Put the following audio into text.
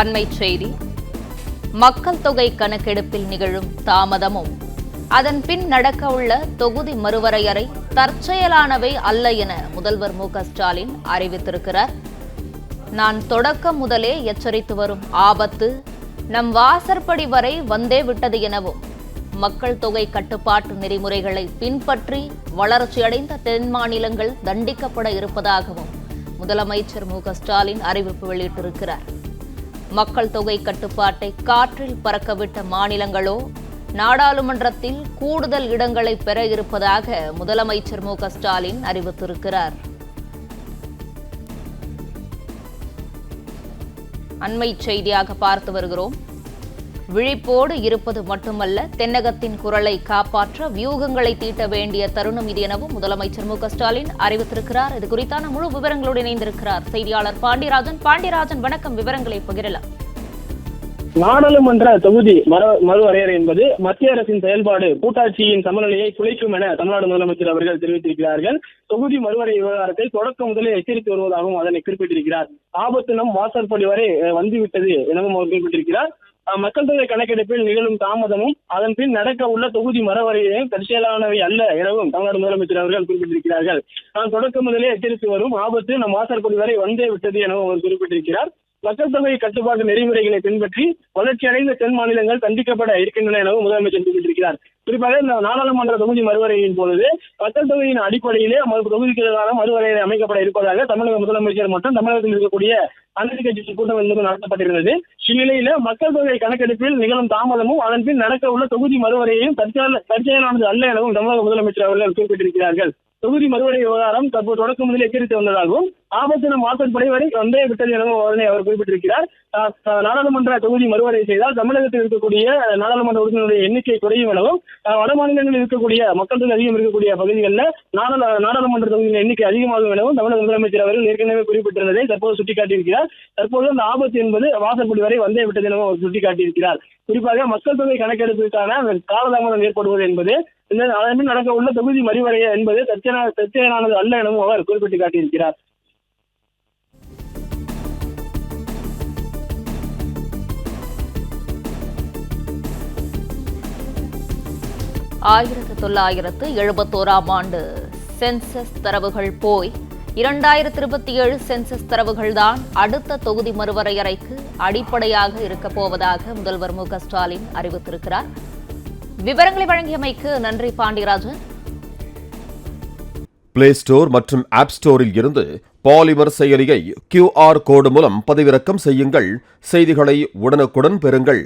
அண்மை செய்தி. மக்கள் தொகை கணக்கெடுப்பில் நிகழும் தாமதமும். அதன் பின் நடக்கவுள்ள தொகுதி மறுவரையறை தற்செயலானவை அல்ல என முதல்வர் மு ஸ்டாலின் அறிவித்திருக்கிறார். நான் தொடக்கம் முதலே எச்சரித்து வரும் ஆபத்து நம் வாசற்படி வரை வந்தே விட்டது எனவும் மக்கள் தொகை கட்டுப்பாட்டு நெறிமுறைகளை பின்பற்றி வளர்ச்சியடைந்த தென் மாநிலங்கள் தண்டிக்கப்பட இருப்பதாகவும் முதலமைச்சர் மு ஸ்டாலின் அறிவிப்பு வெளியிட்டிருக்கிறார். மக்கள் தொகை கட்டுப்பாட்டை காற்றில் பறக்கவிட்ட மாநிலங்களோ நாடாளுமன்றத்தில் கூடுதல் இடங்களை பெற இருப்பதாக முதலமைச்சர் மு ஸ்டாலின் அறிவித்திருக்கிறார். அண்மை செய்தியாக பார்த்து வருகிறோம். விழிப்போடு இருப்பது மட்டுமல்ல தென்னகத்தின் குரலை காப்பாற்ற வியூகங்களை தீட்ட வேண்டிய தருணம் இது எனவும் முதலமைச்சர் மு ஸ்டாலின் அறிவித்திருக்கிறார். இது குறித்தான முழு விவரங்களோடு இணைந்திருக்கிறார் செய்தியாளர் பாண்டியராஜன். பாண்டியராஜன் வணக்கம். விவரங்களை பகிரலாம். நாடாளுமன்ற தொகுதி மறு மறுவரையறை என்பது மத்திய அரசின் செயல்பாடு கூட்டாட்சியின் சமநிலையை குலைக்கும் என தமிழ்நாடு முதலமைச்சர் அவர்கள் தெரிவித்திருக்கிறார்கள். தொகுதி மறுவரை விவகாரத்தை தொடக்க முதலே எச்சரித்து வருவதாகவும் அதனை குறிப்பிட்டிருக்கிறார். ஆபத்து நம் வாசற்படி வரை வந்துவிட்டது எனவும் அவர் குறிப்பிட்டிருக்கிறார். மக்கள் தொகை கணக்கெடுப்பில் நிகழும் தாமதமும் அதன் பின் நடக்க உள்ள தொகுதி மரவரையும் தற்செயலானவை அல்ல எனவும் தமிழ்நாடு முதலமைச்சர் அவர்கள் குறிப்பிட்டிருக்கிறார்கள். நான் தொடக்க முதலே எச்சரித்து வரும் ஆபத்து நம் வாசற்படி வரை வந்தே விட்டது எனவும் அவர் குறிப்பிட்டிருக்கிறார். மக்கள் தொகை கட்டுப்பாட்டு நெறிமுறைகளை பின்பற்றி வளர்ச்சியடைந்த தென் மாநிலங்கள் தண்டிக்கப்பட இருக்கின்றன எனவும் முதலமைச்சர் குறிப்பிட்டிருக்கிறார். குறிப்பாக இந்த நாடாளுமன்ற தொகுதி மறுவரையின் பொழுது மக்கள் தொகையின் அடிப்படையிலே மறு- தொகுதிகளுக்கான மறுவரையறை அமைக்கப்பட இருப்பதாக தமிழக முதலமைச்சர் மற்றும் தமிழகத்தில் இருக்கக்கூடிய அனைத்து கட்சி கூட்டம் என்பது நடத்தப்பட்டிருந்தது. இந்நிலையில மக்கள் தொகை கணக்கெடுப்பில் நிகழும் தாமதமும் அதன் பின் நடக்க உள்ள தொகுதி மறுவரையையும் தற்செயலானது அல்ல எனவும் தமிழக முதலமைச்சர் அவர்கள் குறிப்பிட்டிருக்கிறார்கள். தொகுதி மறுவடை விவகாரம் தற்போது தொடக்கம் முதலில் எச்சரித்து வந்ததாகவும் ஆபத்தின வாசற்படை வரை வந்தே விட்டது எனவும் அவர் குறிப்பிட்டிருக்கிறார். நாடாளுமன்ற தொகுதி மறுவடை செய்தால் தமிழகத்தில் இருக்கக்கூடிய நாடாளுமன்ற உறுப்பினருடைய எண்ணிக்கை குறையும் எனவும் வட மாநிலங்களில் இருக்கக்கூடிய மக்கள் தொகை அதிகம் இருக்கக்கூடிய பகுதிகளில் நாடாளு நாடாளுமன்ற தொகுதியின் எண்ணிக்கை அதிகமாகும் எனவும் தமிழக முதலமைச்சர் அவர்கள் ஏற்கனவே குறிப்பிட்டிருந்ததை தற்போது சுட்டிக்காட்டியிருக்கிறார். தற்போது அந்த ஆபத்து என்பது வாசற்படி வரை வந்தே விட்டது எனவும் அவர் சுட்டிக்காட்டியிருக்கிறார். குறிப்பாக மக்கள் தொகை கணக்கெடுப்பிற்கான காலதாமதம் ஏற்படுவது என்பது அதன் நடக்க உள்ள தொகுதி மறுவரைய என்பது தற்செயலா தற்செயலானது அல்ல எனவும் அவர் குறிப்பிட்டு காட்டியிருக்கிறார். ஆயிரத்து தொள்ளாயிரத்து எழுபத்தோராம் ஆண்டு சென்சஸ் தரவுகள் போய் இரண்டாயிரத்தி இருபத்தி ஏழு சென்சஸ் தரவுகள்தான் அடுத்த தொகுதி மறுவரையறைக்கு அடிப்படையாக இருக்கப் போவதாக முதல்வர் மு க ஸ்டாலின் அறிவித்திருக்கிறார். விவரங்களை வழங்கியமைக்கு நன்றி பாண்டியராஜன். பிளே ஸ்டோர் மற்றும் ஆப் ஸ்டோரில் இருந்து பாலிமர் செயலியை கியூஆர் கோடு மூலம் பதிவிறக்கம் செய்யுங்கள். செய்திகளை உடனுக்குடன் பெறுங்கள்.